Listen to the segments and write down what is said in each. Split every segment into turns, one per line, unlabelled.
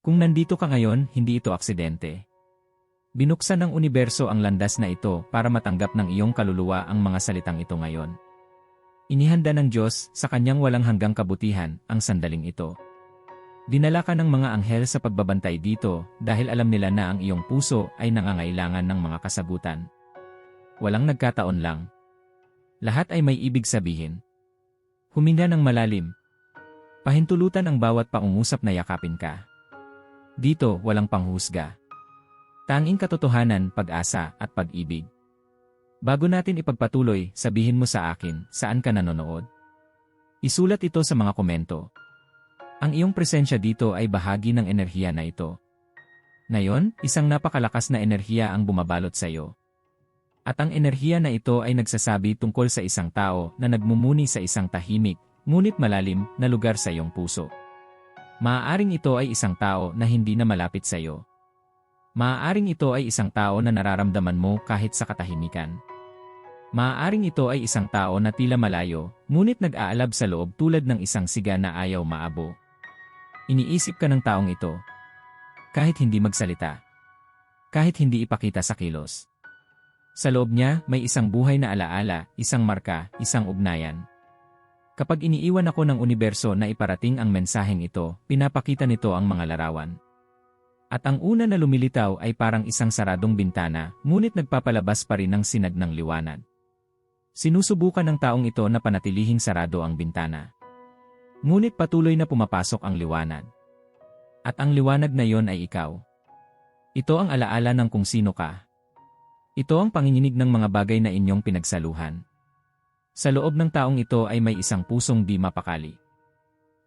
Kung nandito ka ngayon, hindi ito aksidente. Binuksan ng universo ang landas na ito para matanggap ng iyong kaluluwa ang mga salitang ito ngayon. Inihanda ng Diyos sa kanyang walang hanggang kabutihan ang sandaling ito. Dinala ka ng mga anghel sa pagbabantay dito dahil alam nila na ang iyong puso ay nangangailangan ng mga kasagutan. Walang nagkataon lang. Lahat ay may ibig sabihin. Huminga ng malalim. Pahintulutan ang bawat paungusap na yakapin ka. Dito, walang panghusga. Tanging katotohanan, pag-asa, at pag-ibig. Bago natin ipagpatuloy, sabihin mo sa akin, saan ka nanonood? Isulat ito sa mga komento. Ang iyong presensya dito ay bahagi ng enerhiya na ito. Ngayon, isang napakalakas na enerhiya ang bumabalot sa iyo. At ang enerhiya na ito ay nagsasabi tungkol sa isang tao na nagmumuni sa isang tahimik, ngunit malalim, na lugar sa iyong puso. Maaaring ito ay isang tao na hindi na malapit sa iyo. Maaaring ito ay isang tao na nararamdaman mo kahit sa katahimikan. Maaaring ito ay isang tao na tila malayo, ngunit nag-aalab sa loob tulad ng isang siga na ayaw maabo. Iniisip ka ng taong ito. Kahit hindi magsalita. Kahit hindi ipakita sa kilos. Sa loob niya, may isang buhay na alaala, isang marka, isang ugnayan. Kapag iniiwan ako ng universo na iparating ang mensaheng ito, pinapakita nito ang mga larawan. At ang una na lumilitaw ay parang isang saradong bintana, ngunit nagpapalabas pa rin ng sinag ng liwanag. Sinusubukan ng taong ito na panatilihing sarado ang bintana. Ngunit patuloy na pumapasok ang liwanag. At ang liwanag na yon ay ikaw. Ito ang alaala ng kung sino ka. Ito ang panginginig ng mga bagay na inyong pinagsaluhan. Sa loob ng taong ito ay may isang pusong di mapakali.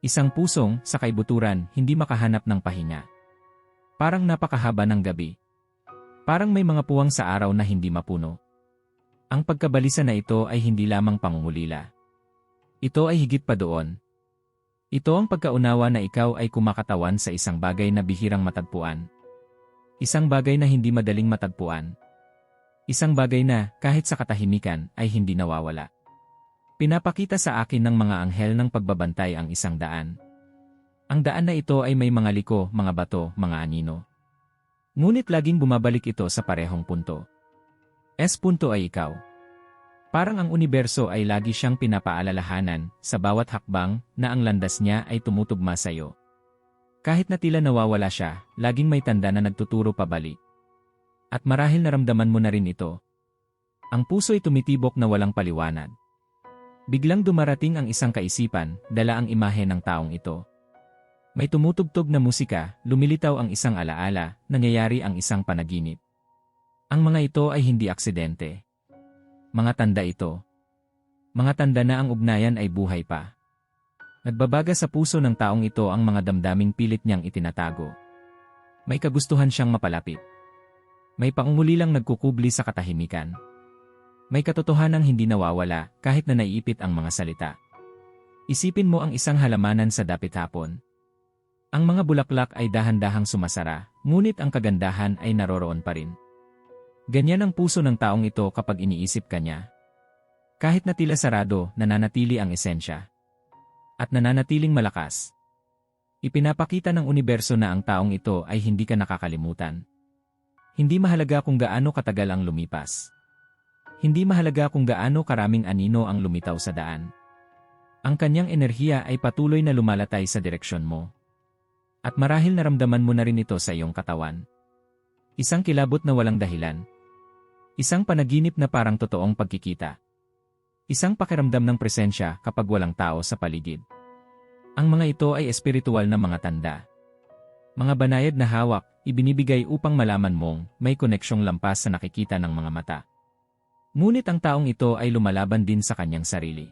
Isang pusong, sa kaibuturan, hindi makahanap ng pahinga. Parang napakahaba ng gabi. Parang may mga puwang sa araw na hindi mapuno. Ang pagkabalisa na ito ay hindi lamang pangungulila. Ito ay higit pa doon. Ito ang pagkaunawa na ikaw ay kumakatawan sa isang bagay na bihirang matagpuan. Isang bagay na hindi madaling matagpuan. Isang bagay na, kahit sa katahimikan, ay hindi nawawala. Pinapakita sa akin ng mga anghel ng pagbabantay ang isang daan. Ang daan na ito ay may mga liko, mga bato, mga anino. Ngunit laging bumabalik ito sa parehong punto. S punto ay ikaw. Parang ang universo ay lagi siyang pinapaalalahanan sa bawat hakbang na ang landas niya ay tumutugma sa iyo. Kahit na tila nawawala siya, laging may tanda na nagtuturo pabalik. At marahil naramdaman mo na rin ito. Ang puso ay tumitibok na walang paliwanag. Biglang dumarating ang isang kaisipan, dala ang imahe ng taong ito. May tumutugtog na musika, lumilitaw ang isang alaala, nangyayari ang isang panaginip. Ang mga ito ay hindi aksidente. Mga tanda ito. Mga tanda na ang ugnayan ay buhay pa. Nagbabaga sa puso ng taong ito ang mga damdaming pilit niyang itinatago. May kagustuhan siyang mapalapit. May pangungulilang nagkukubli sa katahimikan. May katotohanang hindi nawawala kahit na naiipit ang mga salita. Isipin mo ang isang halamanan sa dapit hapon. Ang mga bulaklak ay dahan-dahang sumasara, ngunit ang kagandahan ay naroroon pa rin. Ganyan ang puso ng taong ito kapag iniisip ka niya. Kahit na tila sarado, nananatili ang esensya. At nananatiling malakas. Ipinapakita ng universo na ang taong ito ay hindi ka nakakalimutan. Hindi mahalaga kung gaano katagal ang lumipas. Hindi mahalaga kung gaano karaming anino ang lumitaw sa daan. Ang kanyang enerhiya ay patuloy na lumalatay sa direksyon mo. At marahil naramdaman mo na rin ito sa iyong katawan. Isang kilabot na walang dahilan. Isang panaginip na parang totoong pagkikita. Isang pakiramdam ng presensya kapag walang tao sa paligid. Ang mga ito ay espiritual na mga tanda. Mga banayad na hawak, ibinibigay upang malaman mong may koneksyong lampas sa nakikita ng mga mata. Ngunit ang taong ito ay lumalaban din sa kanyang sarili.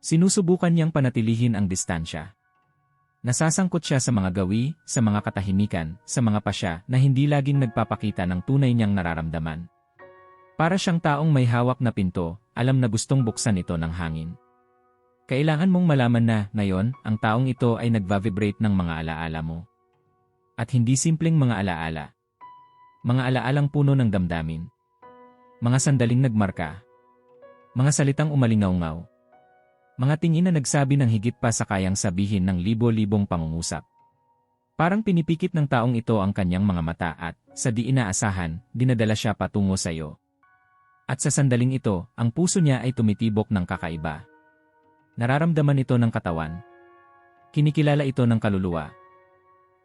Sinusubukan niyang panatilihin ang distansya. Nasasangkot siya sa mga gawi, sa mga katahimikan, sa mga pasya na hindi laging nagpapakita ng tunay niyang nararamdaman. Para siyang taong may hawak na pinto, alam na gustong buksan ito ng hangin. Kailangan mong malaman na, ngayon, ang taong ito ay nagva-vibrate ng mga alaala mo. At hindi simpleng mga alaala. Mga alaalang puno ng damdamin. Mga sandaling nagmarka. Mga salitang umalingaw-ngaw. Mga tingin na nagsabi ng higit pa sa kayang sabihin ng libo-libong pangungusap. Parang pinipikit ng taong ito ang kanyang mga mata at, sa di inaasahan, dinadala siya patungo sa iyo. At sa sandaling ito, ang puso niya ay tumitibok ng kakaiba. Nararamdaman ito ng katawan. Kinikilala ito ng kaluluwa.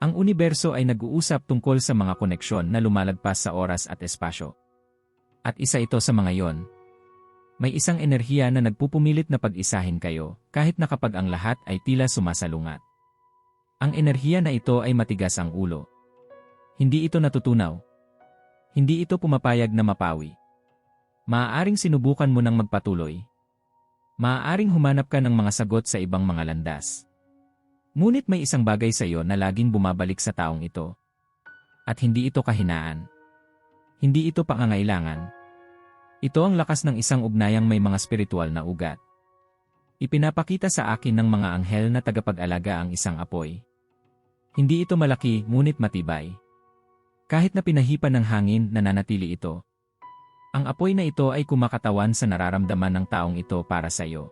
Ang universo ay nag-uusap tungkol sa mga koneksyon na lumalagpas sa oras at espasyo. At isa ito sa mga yon. May isang enerhiya na nagpupumilit na pag-isahin kayo, kahit na kapag ang lahat ay tila sumasalungat. Ang enerhiya na ito ay matigas ang ulo. Hindi ito natutunaw. Hindi ito pumapayag na mapawi. Maaaring sinubukan mo ng magpatuloy. Maaaring humanap ka ng mga sagot sa ibang mga landas. Ngunit may isang bagay sa iyo na laging bumabalik sa taong ito. At hindi ito kahinaan. Hindi ito pangangailangan. Ito ang lakas ng isang ugnayang may mga spiritual na ugat. Ipinapakita sa akin ng mga anghel na tagapag-alaga ang isang apoy. Hindi ito malaki ngunit matibay. Kahit na pinahipan ng hangin, nananatili ito. Ang apoy na ito ay kumakatawan sa nararamdaman ng taong ito para sa iyo.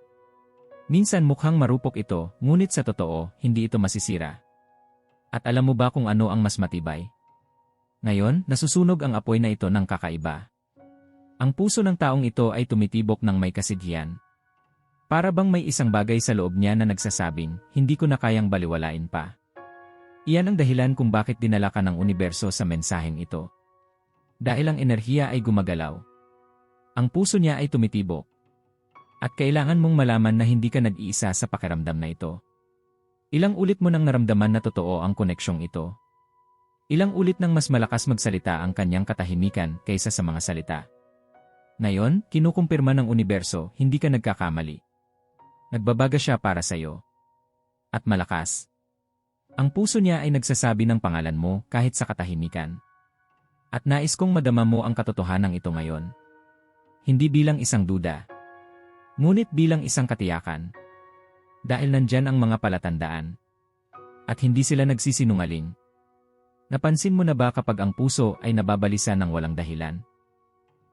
Minsan mukhang marupok ito, ngunit sa totoo, hindi ito masisira. At alam mo ba kung ano ang mas matibay? Ngayon, nasusunog ang apoy na ito ng kakaiba. Ang puso ng taong ito ay tumitibok ng may kasighian. Para bang may isang bagay sa loob niya na nagsasabing, hindi ko na kayang baliwalain pa. Iyan ang dahilan kung bakit dinala ka ng universo sa mensaheng ito. Dahil ang enerhiya ay gumagalaw. Ang puso niya ay tumitibok. At kailangan mong malaman na hindi ka nag-iisa sa pakiramdam na ito. Ilang ulit mo nang naramdaman na totoo ang koneksyong ito. Ilang ulit nang mas malakas magsalita ang kanyang katahimikan kaysa sa mga salita. Ngayon, kinukumpirma ng universo, hindi ka nagkakamali. Nagbabaga siya para sa iyo. At malakas. Ang puso niya ay nagsasabi ng pangalan mo kahit sa katahimikan. At nais kong madama mo ang katotohanan ito ngayon. Hindi bilang isang duda, Ngunit bilang isang katiyakan. Dahil nandyan ang mga palatandaan. At hindi sila nagsisinungaling. Napansin mo na ba kapag ang puso ay nababalisa ng walang dahilan?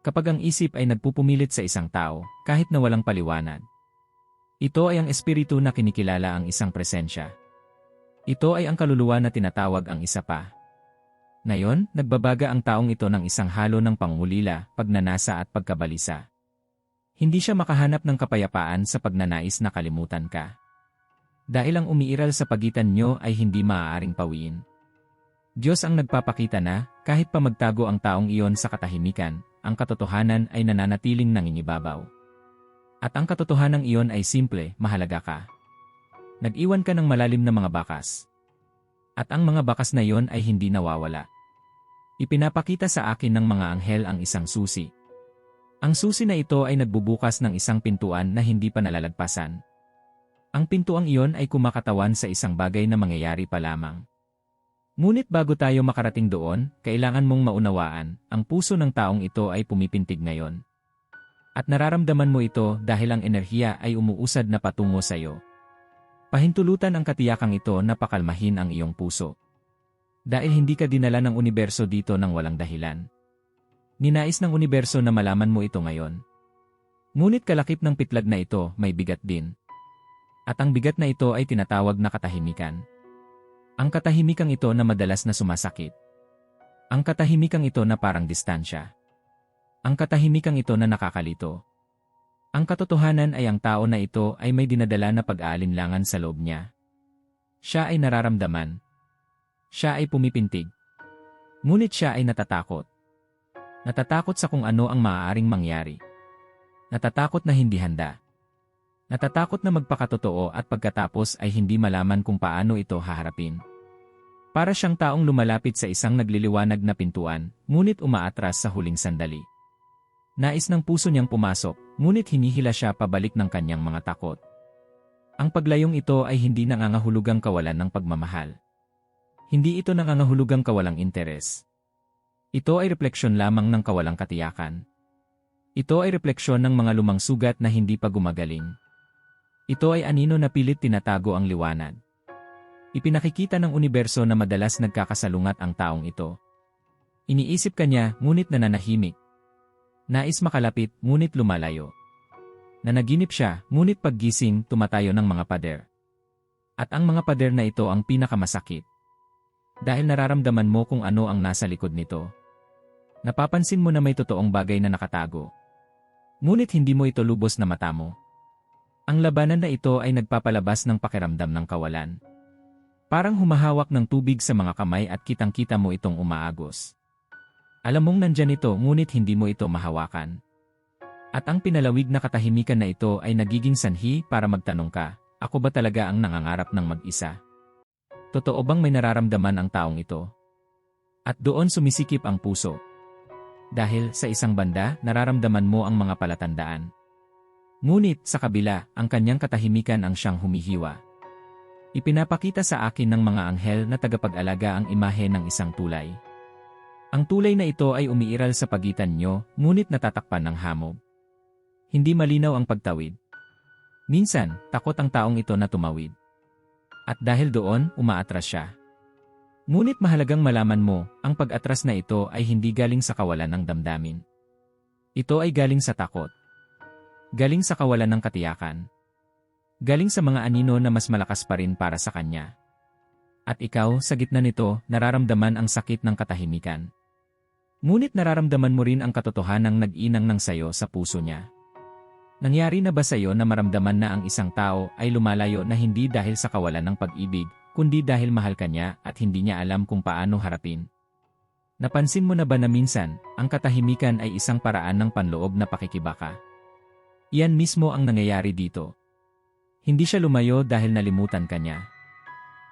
Kapag ang isip ay nagpupumilit sa isang tao, kahit na walang paliwanag. Ito ay ang espiritu na kinikilala ang isang presensya. Ito ay ang kaluluwa na tinatawag ang isa pa. Ngayon, nagbabaga ang taong ito ng isang halo ng pangulila, pagnanasa at pagkabalisa. Hindi siya makahanap ng kapayapaan sa pagnanais na kalimutan ka. Dahil ang umiiral sa pagitan nyo ay hindi maaaring pawiin. Diyos ang nagpapakita na, kahit pa magtago ang taong iyon sa katahimikan, ang katotohanan ay nananatiling nangingibabaw. At ang katotohanan iyon ay simple, mahalaga ka. Nag-iwan ka ng malalim na mga bakas. At ang mga bakas na iyon ay hindi nawawala. Ipinapakita sa akin ng mga anghel ang isang susi, ang susi na ito ay nagbubukas ng isang pintuan na hindi pa nalalagpasan. Ang pintuang iyon ay kumakatawan sa isang bagay na mangyayari pa lamang. Ngunit bago tayo makarating doon, kailangan mong maunawaan, ang puso ng taong ito ay pumipintig ngayon. At nararamdaman mo ito dahil ang enerhiya ay umuusad na patungo sa iyo. Pahintulutan ang katiyakang ito na pakalmahin ang iyong puso. Dahil hindi ka dinala ng universo dito ng walang dahilan. Ninais ng universo na malaman mo ito ngayon. Ngunit kalakip ng pitlag na ito may bigat din. At ang bigat na ito ay tinatawag na katahimikan. Ang katahimikang ito na madalas na sumasakit. Ang katahimikang ito na parang distansya. Ang katahimikang ito na nakakalito. Ang katotohanan ay ang tao na ito ay may dinadala na pag-aalinlangan sa loob niya. Siya ay nararamdaman. Siya ay pumipintig. Ngunit siya ay natatakot. Natatakot sa kung ano ang maaaring mangyari. Natatakot na hindi handa. Natatakot na magpakatotoo at pagkatapos ay hindi malaman kung paano ito haharapin. Para siyang taong lumalapit sa isang nagliliwanag na pintuan, ngunit umaatras sa huling sandali. Nais ng puso niyang pumasok, ngunit hinihila siya pabalik ng kanyang mga takot. Ang paglayong ito ay hindi nangangahulugang kawalan ng pagmamahal. Hindi ito nangangahulugang kawalang interes. Ito ay refleksyon lamang ng kawalang katiyakan. Ito ay refleksyon ng mga lumang sugat na hindi pa gumagaling. Ito ay anino na pilit tinatago ang liwanag. Ipinakikita ng universo na madalas nagkakasalungat ang taong ito. Iniisip kanya, ngunit nananahimik. Nais makalapit, ngunit lumalayo. Nanaginip siya, ngunit paggising, tumatayo ng mga pader. At ang mga pader na ito ang pinakamasakit. Dahil nararamdaman mo kung ano ang nasa likod nito. Napapansin mo na may totoong bagay na nakatago. Ngunit hindi mo ito lubos na mata mo. Ang labanan na ito ay nagpapalabas ng pakiramdam ng kawalan. Parang humahawak ng tubig sa mga kamay at kitang-kita mo itong umaagos. Alam mong nandyan ito ngunit hindi mo ito mahawakan. At ang pinalawig na katahimikan na ito ay nagiging sanhi para magtanong ka, ako ba talaga ang nangangarap ng mag-isa? Totoo bang may nararamdaman ang taong ito? At doon sumisikip ang puso. Dahil sa isang banda, nararamdaman mo ang mga palatandaan. Ngunit sa kabila, ang kanyang katahimikan ang siyang humihiwa. Ipinapakita sa akin ng mga anghel na tagapag-alaga ang imahe ng isang tulay. Ang tulay na ito ay umiiral sa pagitan nyo, ngunit natatakpan ng hamog. Hindi malinaw ang pagtawid. Minsan, takot ang taong ito na tumawid. At dahil doon, umaatras siya. Ngunit mahalagang malaman mo, ang pag-atras na ito ay hindi galing sa kawalan ng damdamin. Ito ay galing sa takot. Galing sa kawalan ng katiyakan. Galing sa mga anino na mas malakas pa rin para sa kanya. At ikaw, sa gitna nito, nararamdaman ang sakit ng katahimikan. Ngunit nararamdaman mo rin ang katotohanang nag-inang ng sayo sa puso niya. Nangyari na ba sa iyo na maramdaman na ang isang tao ay lumalayo na hindi dahil sa kawalan ng pag-ibig, kundi dahil mahal ka niya at hindi niya alam kung paano harapin. Napansin mo na ba na minsan, ang katahimikan ay isang paraan ng panloob na pakikibaka? Iyan mismo ang nangyayari dito. Hindi siya lumayo dahil nalimutan ka niya.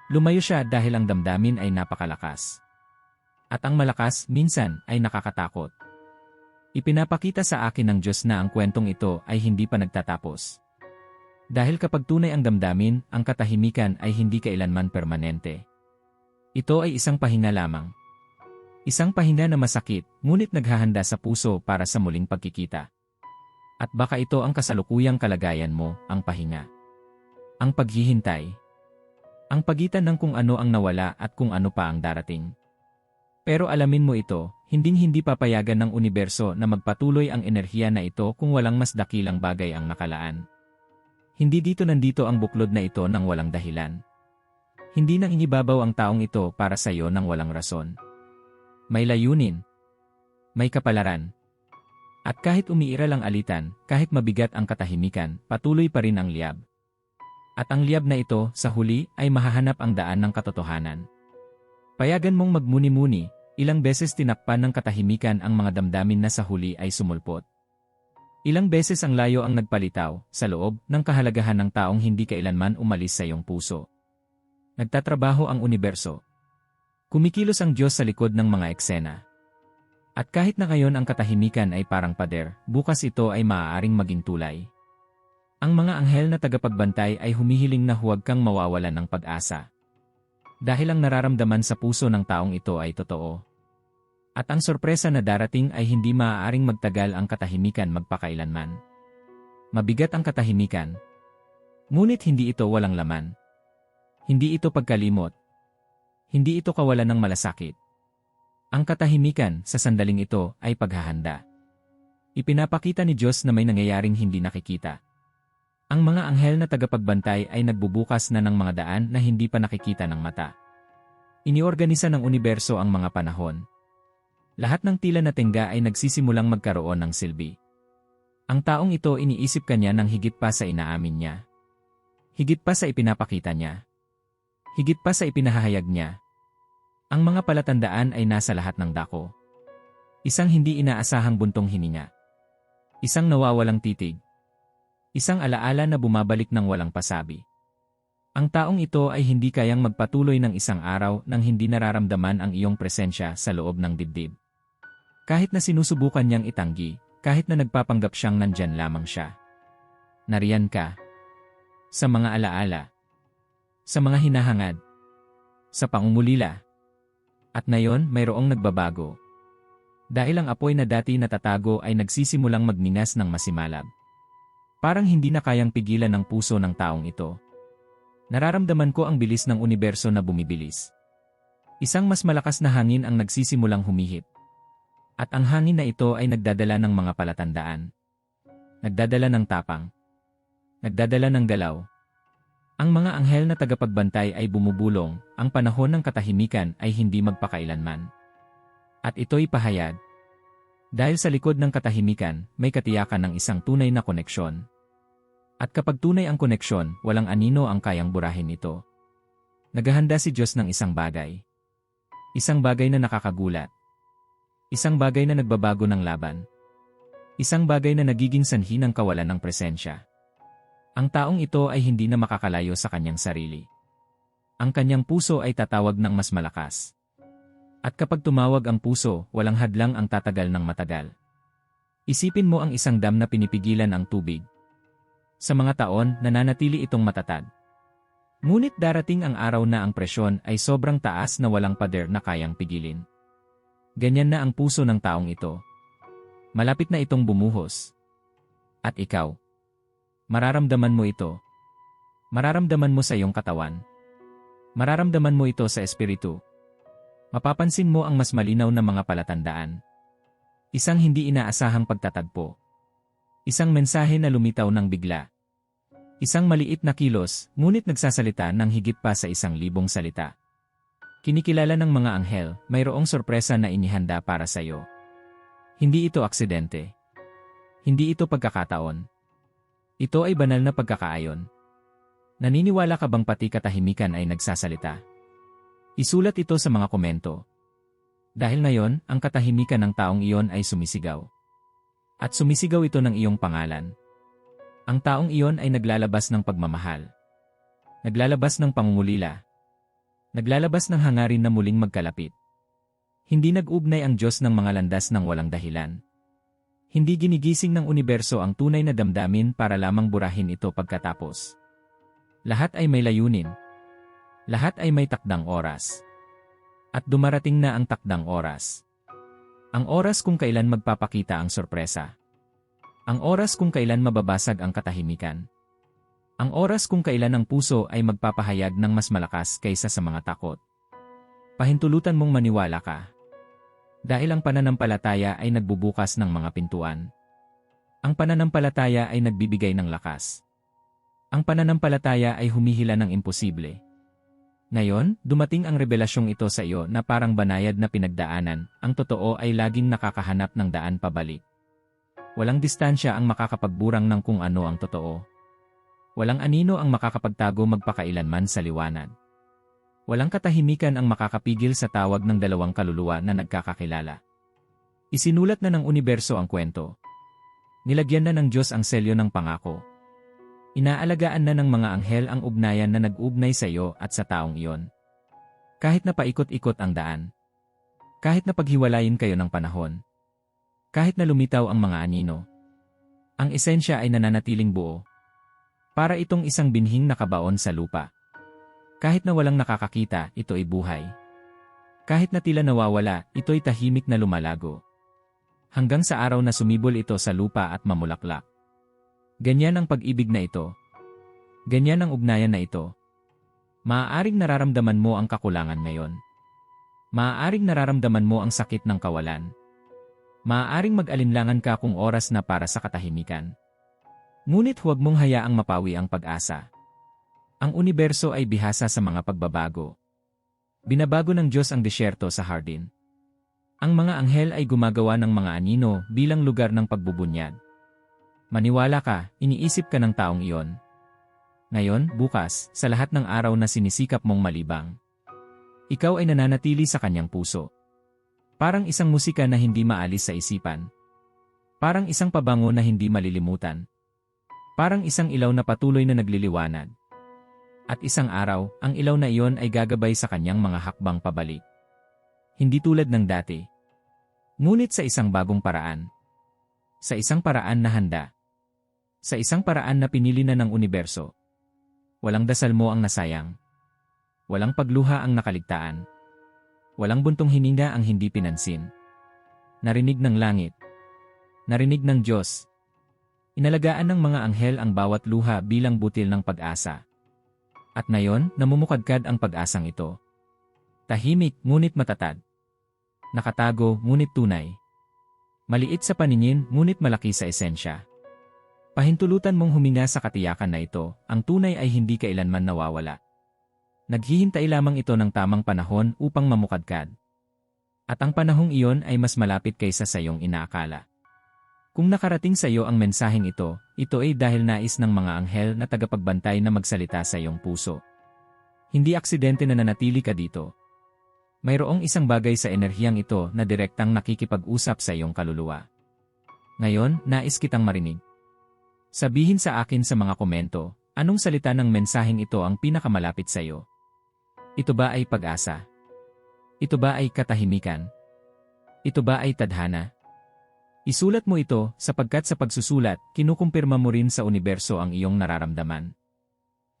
Lumayo siya dahil ang damdamin ay napakalakas. At ang malakas, minsan, ay nakakatakot. Ipinapakita sa akin ng Diyos na ang kwentong ito ay hindi pa nagtatapos. Dahil kapag tunay ang damdamin, ang katahimikan ay hindi kailanman permanente. Ito ay isang pahinga lamang. Isang pahinga na masakit, ngunit naghahanda sa puso para sa muling pagkikita. At baka ito ang kasalukuyang kalagayan mo, ang pahinga. Ang paghihintay. Ang pagitan ng kung ano ang nawala at kung ano pa ang darating. Pero alamin mo ito, hinding-hindi papayagan ng universo na magpatuloy ang enerhiya na ito kung walang mas dakilang bagay ang nakalaan. Hindi dito nandito ang buklod na ito nang walang dahilan. Hindi nang inibabaw ang taong ito para sa iyo nang walang rason. May layunin. May kapalaran. At kahit umiiral ang alitan, kahit mabigat ang katahimikan, patuloy pa rin ang liyab. At ang liyab na ito, sa huli, ay mahahanap ang daan ng katotohanan. Payagan mong magmuni-muni, ilang beses tinakpan ng katahimikan ang mga damdamin na sa huli ay sumulpot. Ilang beses ang layo ang nagpalitaw sa loob ng kahalagahan ng taong hindi kailanman umalis sa iyong puso. Nagtatrabaho ang universo. Kumikilos ang Diyos sa likod ng mga eksena. At kahit na ngayon ang katahimikan ay parang pader, bukas ito ay maaaring maging tulay. Ang mga anghel na tagapagbantay ay humihiling na huwag kang mawawalan ng pag-asa. Dahil ang nararamdaman sa puso ng taong ito ay totoo. At ang sorpresa na darating ay hindi maaaring magtagal ang katahimikan magpakailanman. Mabigat ang katahimikan. Ngunit hindi ito walang laman. Hindi ito pagkalimot. Hindi ito kawalan ng malasakit. Ang katahimikan sa sandaling ito ay paghahanda. Ipinapakita ni Diyos na may nangyayaring hindi nakikita. Ang mga anghel na tagapagbantay ay nagbubukas na ng mga daan na hindi pa nakikita ng mata. Iniorganisa ng universo ang mga panahon, lahat ng tila na tingga ay nagsisimulang magkaroon ng silbi. Ang taong ito iniisip kanya ng higit pa sa inaamin niya. Higit pa sa ipinapakita niya. Higit pa sa ipinahahayag niya. Ang mga palatandaan ay nasa lahat ng dako. Isang hindi inaasahang buntong hininga. Isang nawawalang titig. Isang alaala na bumabalik ng walang pasabi. Ang taong ito ay hindi kayang magpatuloy ng isang araw nang hindi nararamdaman ang iyong presensya sa loob ng dibdib. Kahit na sinusubukan niyang itanggi, kahit na nagpapanggap siyang nandyan lamang siya. Nariyan ka. Sa mga alaala. Sa mga hinahangad. Sa pangungulila. At ngayon, mayroong nagbabago. Dahil ang apoy na dati natatago ay nagsisimulang magningas ng masimalab. Parang hindi na kayang pigilan ng puso ng taong ito. Nararamdaman ko ang bilis ng universo na bumibilis. Isang mas malakas na hangin ang nagsisimulang humihit. At ang hangin na ito ay nagdadala ng mga palatandaan. Nagdadala ng tapang. Nagdadala ng galaw. Ang mga anghel na tagapagbantay ay bumubulong, ang panahon ng katahimikan ay hindi magpakailanman. At ito'y pahayag. Dahil sa likod ng katahimikan, may katiyakan ng isang tunay na koneksyon. At kapag tunay ang koneksyon, walang anino ang kayang burahin ito. Naghahanda si Diyos ng isang bagay. Isang bagay na nakakagulat. Isang bagay na nagbabago ng laban. Isang bagay na nagiging sanhi ng kawalan ng presensya. Ang taong ito ay hindi na makakalayo sa kanyang sarili. Ang kanyang puso ay tatawag ng mas malakas. At kapag tumawag ang puso, walang hadlang ang tatagal ng matagal. Isipin mo ang isang dam na pinipigilan ang tubig. Sa mga taon, nananatili itong matatag. Ngunit darating ang araw na ang presyon ay sobrang taas na walang pader na kayang pigilin. Ganyan na ang puso ng taong ito. Malapit na itong bumuhos. At ikaw. Mararamdaman mo ito. Mararamdaman mo sa iyong katawan. Mararamdaman mo ito sa espiritu. Mapapansin mo ang mas malinaw na mga palatandaan. Isang hindi inaasahang pagtatagpo. Isang mensahe na lumitaw ng bigla. Isang maliit na kilos, ngunit nagsasalita ng higit pa sa isang libong salita. Kinikilala ng mga anghel, mayroong sorpresa na inihanda para sa iyo. Hindi ito aksidente. Hindi ito pagkakataon. Ito ay banal na pagkakaayon. Naniniwala ka bang pati katahimikan ay nagsasalita? Isulat ito sa mga komento. Dahil ngayon, ang katahimikan ng taong iyon ay sumisigaw. At sumisigaw ito ng iyong pangalan. Ang taong iyon ay naglalabas ng pagmamahal. Naglalabas ng pangungulila. Naglalabas ng hangarin na muling magkalapit. Hindi nag-ugnay ang Diyos ng mga landas ng walang dahilan. Hindi ginigising ng universo ang tunay na damdamin para lamang burahin ito pagkatapos. Lahat ay may layunin. Lahat ay may takdang oras. At dumarating na ang takdang oras. Ang oras kung kailan magpapakita ang sorpresa. Ang oras kung kailan mababasag ang katahimikan. Ang oras kung kailan ang puso ay magpapahayag ng mas malakas kaysa sa mga takot. Pahintulutan mong maniwala ka. Dahil ang pananampalataya ay nagbubukas ng mga pintuan. Ang pananampalataya ay nagbibigay ng lakas. Ang pananampalataya ay humihila ng imposible. Ngayon, dumating ang revelasyong ito sa iyo na parang banayad na pinagdaanan, ang totoo ay laging nakakahanap ng daan pabalik. Walang distansya ang makakapagburang ng kung ano ang totoo. Walang anino ang makakapagtago magpakailanman sa liwanag. Walang katahimikan ang makakapigil sa tawag ng dalawang kaluluwa na nagkakakilala. Isinulat na ng universo ang kwento. Nilagyan na ng Diyos ang selyo ng pangako. Inaalagaan na ng mga anghel ang ugnayan na nag-ugnay sa iyo at sa taong iyon. Kahit na paikot-ikot ang daan. Kahit na paghiwalayin kayo ng panahon. Kahit na lumitaw ang mga anino. Ang esensya ay nananatiling buo. Para itong isang binhing nakabaon sa lupa. Kahit na walang nakakakita, ito ay buhay. Kahit na tila nawawala, ito'y tahimik na lumalago. Hanggang sa araw na sumibol ito sa lupa at mamulaklak. Ganyan ang pag-ibig na ito. Ganyan ang ugnayan na ito. Maaaring nararamdaman mo ang kakulangan ngayon. Maaaring nararamdaman mo ang sakit ng kawalan. Maaaring mag-alinlangan ka kung oras na para sa katahimikan. Ngunit huwag mong hayaang mapawi ang pag-asa. Ang universo ay bihasa sa mga pagbabago. Binabago ng Diyos ang disyerto sa hardin. Ang mga anghel ay gumagawa ng mga anino bilang lugar ng pagbubunyad. Maniwala ka, iniisip ka ng taong iyon. Ngayon, bukas, sa lahat ng araw na sinisikap mong malibang. Ikaw ay nananatili sa kanyang puso. Parang isang musika na hindi maalis sa isipan. Parang isang pabango na hindi malilimutan. Parang isang ilaw na patuloy na nagliliwanag. At isang araw, ang ilaw na iyon ay gagabay sa kanyang mga hakbang pabalik. Hindi tulad ng dati. Ngunit sa isang bagong paraan. Sa isang paraan na handa. Sa isang paraan na pinili na ng universo. Walang dasal mo ang nasayang. Walang pagluha ang nakaligtaan. Walang buntong hininga ang hindi pinansin. Narinig ng langit. Narinig ng Diyos. Inalagaan ng mga anghel ang bawat luha bilang butil ng pag-asa. At ngayon, namumukadkad ang pag-asang ito. Tahimik ngunit matatag. Nakatago ngunit tunay. Maliit sa paningin ngunit malaki sa esensya. Pahintulutan mong huminga sa katiyakan na ito, ang tunay ay hindi kailanman nawawala. Naghihintay lamang ito ng tamang panahon upang mamukadkad. At ang panahong iyon ay mas malapit kaysa sa iyong inaakala. Kung nakarating sa iyo ang mensaheng ito, ito ay dahil nais ng mga anghel na tagapagbantay na magsalita sa iyong puso. Hindi aksidente na nanatili ka dito. Mayroong isang bagay sa enerhiyang ito na direktang nakikipag-usap sa iyong kaluluwa. Ngayon, nais kitang marinig. Sabihin sa akin sa mga komento, anong salita ng mensaheng ito ang pinakamalapit sa iyo? Ito ba ay pag-asa? Ito ba ay katahimikan? Ito ba ay tadhana? Isulat mo ito sapagkat sa pagsusulat, kinukumpirma mo rin sa universo ang iyong nararamdaman.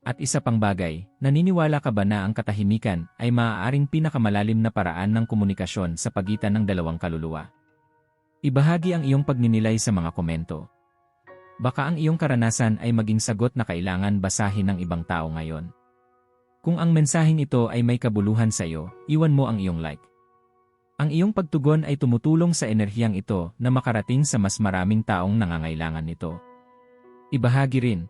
At isa pang bagay, naniniwala ka ba na ang katahimikan ay maaaring pinakamalalim na paraan ng komunikasyon sa pagitan ng dalawang kaluluwa? Ibahagi ang iyong pagninilay sa mga komento. Baka ang iyong karanasan ay maging sagot na kailangan basahin ng ibang tao ngayon. Kung ang mensaheng ito ay may kabuluhan sa iyo, iwan mo ang iyong like. Ang iyong pagtugon ay tumutulong sa enerhiyang ito na makarating sa mas maraming taong nangangailangan nito. Ibahagi rin.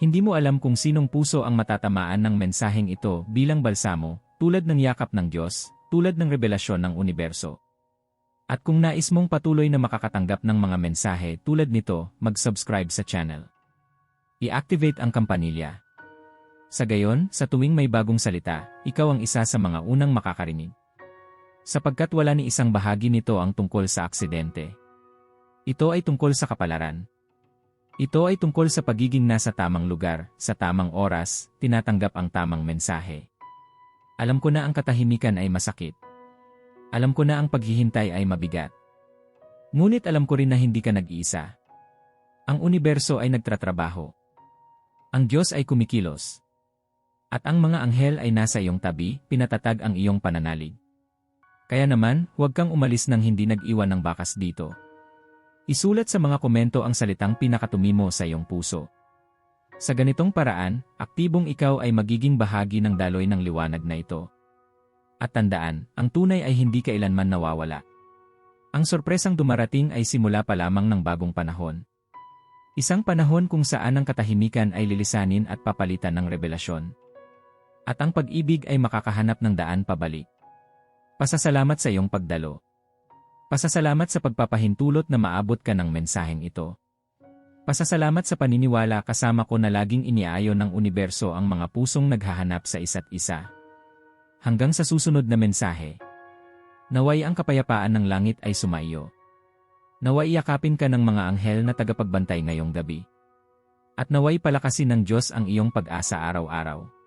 Hindi mo alam kung sinong puso ang matatamaan ng mensaheng ito bilang balsamo, tulad ng yakap ng Diyos, tulad ng revelasyon ng universo. At kung nais mong patuloy na makakatanggap ng mga mensahe tulad nito, mag-subscribe sa channel. I-activate ang kampanilya sa gayon, sa tuwing may bagong salita, ikaw ang isa sa mga unang makakarinig. Sapagkat wala ni isang bahagi nito ang tungkol sa aksidente. Ito ay tungkol sa kapalaran. Ito ay tungkol sa pagiging nasa tamang lugar, sa tamang oras, tinatanggap ang tamang mensahe. Alam ko na ang katahimikan ay masakit. Alam ko na ang paghihintay ay mabigat. Ngunit alam ko rin na hindi ka nag-iisa. Ang universo ay nagtratrabaho. Ang Diyos ay kumikilos. At ang mga anghel ay nasa iyong tabi, pinatatag ang iyong pananalig. Kaya naman, huwag kang umalis nang hindi nag-iwan ng bakas dito. Isulat sa mga komento ang salitang pinakatumi mo sa iyong puso. Sa ganitong paraan, aktibong ikaw ay magiging bahagi ng daloy ng liwanag na ito. At tandaan, ang tunay ay hindi kailanman nawawala. Ang sorpresang dumarating ay simula pa lamang ng bagong panahon. Isang panahon kung saan ang katahimikan ay lilisanin at papalitan ng revelasyon at ang pag-ibig ay makakahanap ng daan pabalik. Pasasalamat sa iyong pagdalo. Pasasalamat sa pagpapahintulot na maabot ka ng mensaheng ito. Pasasalamat sa paniniwala kasama ko na laging iniaayon ng universo ang mga pusong naghahanap sa isa't isa. Hanggang sa susunod na mensahe. Naway ang kapayapaan ng langit ay sumaiyo. Naway yakapin ka ng mga anghel na tagapagbantay ngayong gabi. At naway palakasin ng Diyos ang iyong pag-asa araw-araw.